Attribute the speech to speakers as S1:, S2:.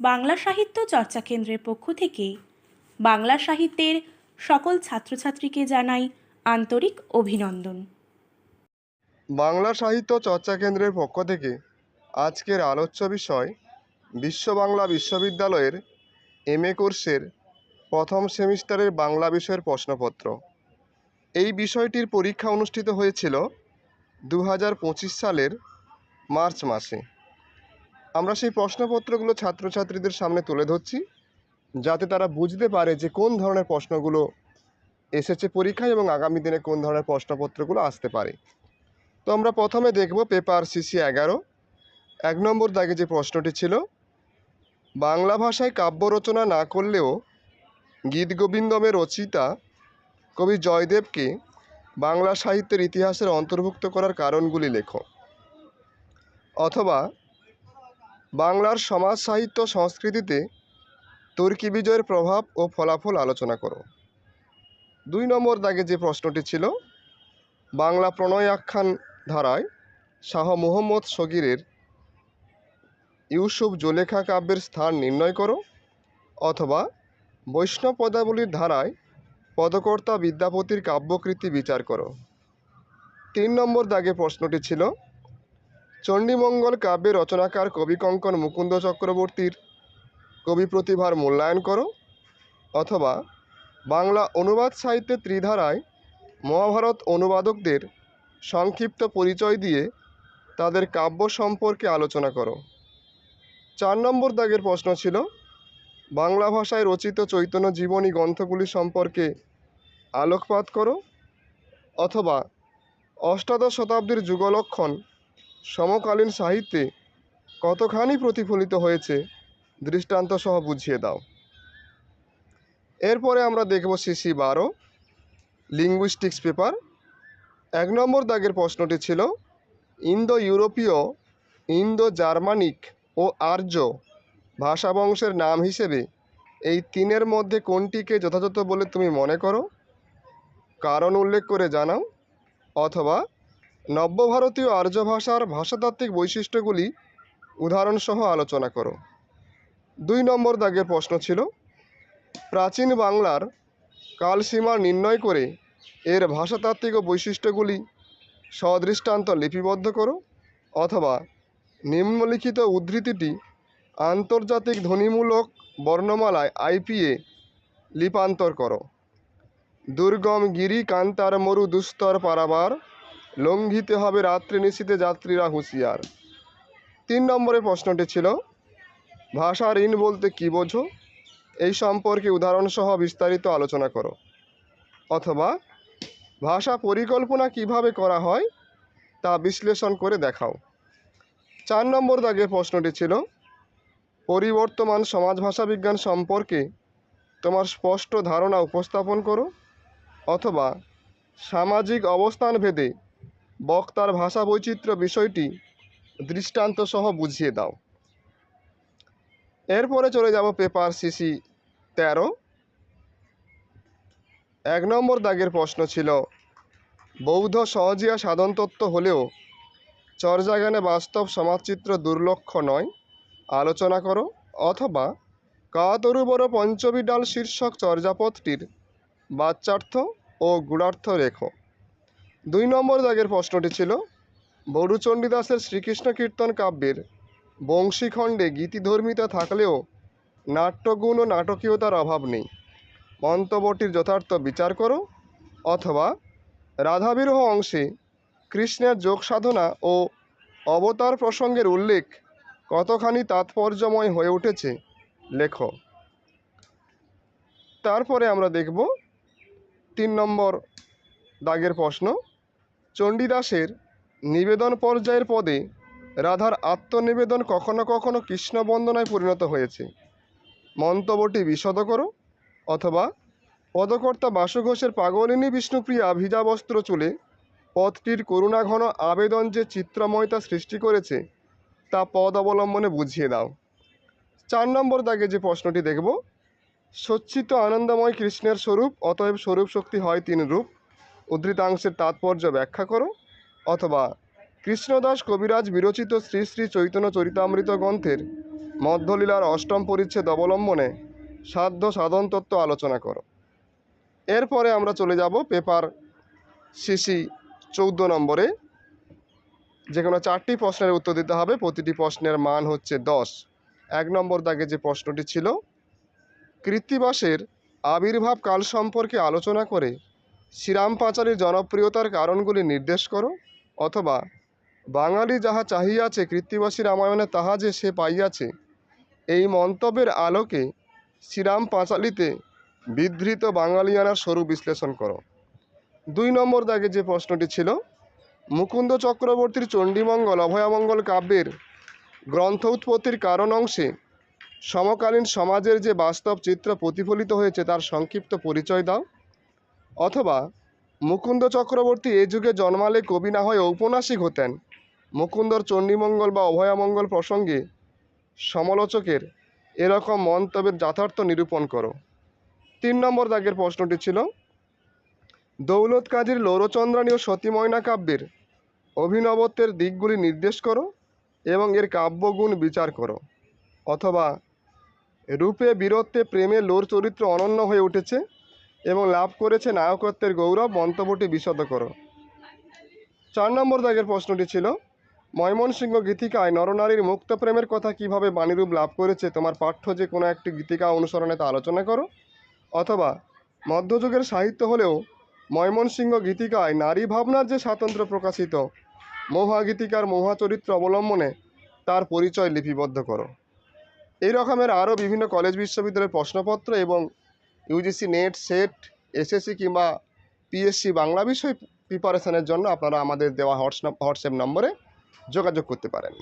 S1: বাংলা সাহিত্য চর্চা কেন্দ্রের পক্ষ থেকে বাংলা সাহিত্যের সকল ছাত্রছাত্রীকে জানাই আন্তরিক অভিনন্দন।
S2: বাংলা সাহিত্য চর্চা কেন্দ্রের পক্ষ থেকে আজকের আলোচ্য বিষয় বিশ্ব বাংলা বিশ্ববিদ্যালয়ের এম এ কোর্সের প্রথম সেমিস্টারের বাংলা বিষয়ের প্রশ্নপত্র। এই বিষয়টির পরীক্ষা অনুষ্ঠিত হয়েছিল দু হাজার পঁচিশ সালের মার্চ মাসে। আমরা সেই প্রশ্নপত্রগুলো ছাত্রছাত্রীদের সামনে তুলে ধরছি, যাতে তারা বুঝতে পারে যে কোন ধরনের প্রশ্নগুলো এসেছে পরীক্ষায় এবং আগামী দিনে কোন ধরনের প্রশ্নপত্রগুলো আসতে পারে। তো আমরা প্রথমে দেখব পেপার সিসি এগারো। এক নম্বর দাগে যে প্রশ্নটি ছিল, বাংলা ভাষায় কাব্য রচনা না করলেও গীতগোবিন্দমের রচিতা কবি জয়দেবকে বাংলা সাহিত্যের ইতিহাসের অন্তর্ভুক্ত করার কারণগুলি লেখো, অথবা বাংলার সমাজ সাহিত্য সংস্কৃতিতে তুর্কি বিজয়ের প্রভাব ও ফলাফল আলোচনা করো। দুই নম্বর দাগে যে প্রশ্নটি ছিল, বাংলা প্রণয় আখ্যান ধারায় শাহ মুহম্মদ সগিরের ইউসুফ জোলেখা কাব্যের স্থান নির্ণয় করো অথবা বৈষ্ণব পদাবলীর ধারায় পদকর্তা বিদ্যাপতির কাব্যকৃতি বিচার করো। তিন নম্বর দাগে প্রশ্নটি ছিল চণ্ডীমঙ্গল কাব্যের রচনাকার কবি কঙ্কন মুকুন্দ চক্রবর্তীর কবি প্রতিভার মূল্যায়ন করো অথবা বাংলা অনুবাদ সাহিত্যে ত্রিধারায় মহাভারত অনুবাদকদের সংক্ষিপ্ত পরিচয় দিয়ে তাদের কাব্য সম্পর্কে আলোচনা করো। চার নম্বর দাগের প্রশ্ন ছিল, বাংলা ভাষায় রচিত চৈতন্য জীবনী গ্রন্থগুলি সম্পর্কে আলোকপাত করো অথবা অষ্টাদশ শতাব্দীর যুগলক্ষণ সমকালীন সাহিত্যে কতখানি প্রতিফলিত হয়েছে, দৃষ্টান্ত সহ বুঝিয়ে দাও। এরপরে আমরা দেখব সিসি বারো লিঙ্গুইস্টিক্স পেপার এক নম্বর দাগের প্রশ্নটি ছিল ইন্দো ইউরোপীয় ইন্দো জার্মানিক ও আর্য ভাষা বংশের নাম হিসেবে এই তিনের মধ্যে কোনটিকে যথাযথ বলে তুমি মনে করো? কারণ উল্লেখ করে জানাও, অথবা নব্যভারতীয় আর্য ভাষার ভাষাতাত্ত্বিক বৈশিষ্ট্যগুলি উদাহরণসহ আলোচনা করো। দুই নম্বর দাগের প্রশ্ন ছিল, প্রাচীন বাংলার কালসীমা নির্ণয় করে এর ভাষাতাত্ত্বিক বৈশিষ্ট্যগুলি সদৃষ্টান্ত লিপিবদ্ধ করো অথবা নিম্নলিখিত উদ্ধৃতিটি আন্তর্জাতিক ধ্বনিমূলক বর্ণমালায় আইপিএ লিপান্তর করো। দুর্গম গিরি কান্তার মরু দুস্তর পারাবার লঙ্ঘিতে হবে রাত্রি নিশীতে যাত্রীরা হুঁশিয়ার। তিন নম্বরের প্রশ্নটি ছিল ভাষা ঋণ বলতে কী বোঝো? এই সম্পর্কে উদাহরণসহ বিস্তারিত আলোচনা করো। অথবা, ভাষা পরিকল্পনা কীভাবে করা হয় তা বিশ্লেষণ করে দেখাও। চার নম্বর দাগের প্রশ্নটি ছিল, পরিবর্তমান সমাজ ভাষা বিজ্ঞান সম্পর্কে তোমার স্পষ্ট ধারণা উপস্থাপন করো। অথবা, সামাজিক অবস্থান ভেদে বক্তার ভাষা বৈচিত্র্য বিষয়টি দৃষ্টান্ত সহ বুঝিয়ে দাও। এরপরে চলে যাব পেপার সিসি তেরো। এক নম্বর দাগের প্রশ্ন ছিল, বৌদ্ধ সহজিয়া সাধনতত্ত্ব হলেও চর্যাগানে বাস্তব সমাজচিত্র দুর্লক্ষ নয়, আলোচনা করো, অথবা কাতরুবর পঞ্চবিডাল শীর্ষক চর্যাপদটির বাচ্চার্থ ও গুণার্থ রেখো দুই নম্বর দাগের প্রশ্নটি ছিল, বড়ুচণ্ডীদাসের শ্রীকৃষ্ণ কীর্তন কাব্যের বংশীখণ্ডে গীতিধর্মিতা থাকলেও নাট্যগুণ ও নাটকীয়তার অভাব নেই। মন্তব্যটির যথার্থ বিচার করো, অথবা রাধাবিরহ অংশে কৃষ্ণের যোগ সাধনা ও অবতার প্রসঙ্গের উল্লেখ কতখানি তাৎপর্যময় হয়ে উঠেছে, লেখ। তারপরে আমরা দেখব তিন নম্বর দাগের প্রশ্ন চণ্ডীদাসের নিবেদন পর্যায়ের পদে রাধার আত্মনিবেদন কখনো কখনো কৃষ্ণ বন্দনায় পরিণত হয়েছে। মন্তব্যটি বিশদ করো অথবা পদকর্তা বাসু ঘোষের পাগলিনী বিষ্ণুপ্রিয়া ভিজা বস্ত্র চুলে পথটির করুণাঘন আবেদন যে চিত্রময়তা সৃষ্টি করেছে, তা পদ অবলম্বনে বুঝিয়ে দাও। চার নম্বর দাগে যে প্রশ্নটি দেখব সচ্চিত আনন্দময় কৃষ্ণের স্বরূপ, অতএব স্বরূপ শক্তি হয় তিন রূপ। উদ্ধৃতাংশের তাৎপর্য ব্যাখ্যা করো, অথবা কৃষ্ণদাস কবিরাজ বিরচিত শ্রী শ্রী চৈতন্য চরিতামৃত গ্রন্থের মধ্যলীলার অষ্টম পরিচ্ছেদ অবলম্বনে সাধ্য সাধন তত্ত্ব আলোচনা করো। এরপরে আমরা চলে যাব পেপার সিসি চৌদ্দ নম্বরে। যে কোনো চারটি প্রশ্নের উত্তর দিতে হবে, প্রতিটি প্রশ্নের মান হচ্ছে দশ। এক নম্বর দাগে যে প্রশ্নটি ছিল, কৃত্তিবাসের আবির্ভাব কাল সম্পর্কে আলোচনা করে শ্রীরাম পাঁচালীর জনপ্রিয়তার কারণগুলি নির্দেশ করো, অথবা বাঙালি যাহা চাহিয়াছে কৃত্তিবাসী রামায়ণে, তাহা যে সে পাইয়াছে। এই মন্তব্যের আলোকে শ্রীরাম পাঁচালীতে বিধৃত বাঙালিয়ানার স্বরূপ বিশ্লেষণ করো। দুই নম্বর দাগে যে প্রশ্নটি ছিল, মুকুন্দ চক্রবর্তীর চণ্ডীমঙ্গল, অভয়ামঙ্গল কাব্যের গ্রন্থ উৎপত্তির কারণ অংশে সমকালীন সমাজের যে বাস্তব চিত্র প্রতিফলিত হয়েছে, তার সংক্ষিপ্ত পরিচয় দাও। অথবা মুকুন্দ চক্রবর্তী এ যুগে জন্মালে কবি না হয়ে ঔপন্যাসিক হতেন। মুকুন্দর চণ্ডীমঙ্গল বা অভয়ামঙ্গল প্রসঙ্গে সমালোচকের এরকম মন্তব্যের যথার্থ নিরূপণ করো। তিন নম্বর দাগের প্রশ্নটি ছিল, দৌলত কাজীর লৌরচন্দ্রাণী ও সতীময়না কাব্যের অভিনবত্বের দিকগুলি নির্দেশ করো এবং এর কাব্যগুণ বিচার করো। অথবা, রূপে বীরত্বে প্রেমে লোর চরিত্র অনন্য হয়ে উঠেছে এবং লাভ করেছে নায়কত্বের গৌরব, মন্তব্যটি বিশদ করো। চার নম্বর দাগের প্রশ্নটি ছিল, ময়মনসিংহ গীতিকায় নরনারীর মুক্ত প্রেমের কথা কীভাবে বাণীরূপ লাভ করেছে? তোমার পাঠ্য যে কোনো একটি গীতিকা অনুসরণে তা আলোচনা করো। অথবা, মধ্যযুগের সাহিত্য হলেও ময়মনসিংহ গীতিকায় নারী ভাবনার যে স্বাতন্ত্র্য প্রকাশিত মহা গীতিকার মহা চরিত্র অবলম্বনে তার পরিচয় লিপিবদ্ধ করো। এই রকমের আরও বিভিন্ন কলেজ, বিশ্ববিদ্যালয়ের প্রশ্নপত্র এবং ইউজিসি নেট, সেট, এসএসসি কিংবা পিএসসি বাংলা বিষয় প্রিপারেশনের জন্য আপনারা আমাদের দেওয়া হোয়াটসঅ্যাপ হোয়াটসঅ্যাপ নম্বরে যোগাযোগ করতে পারেন।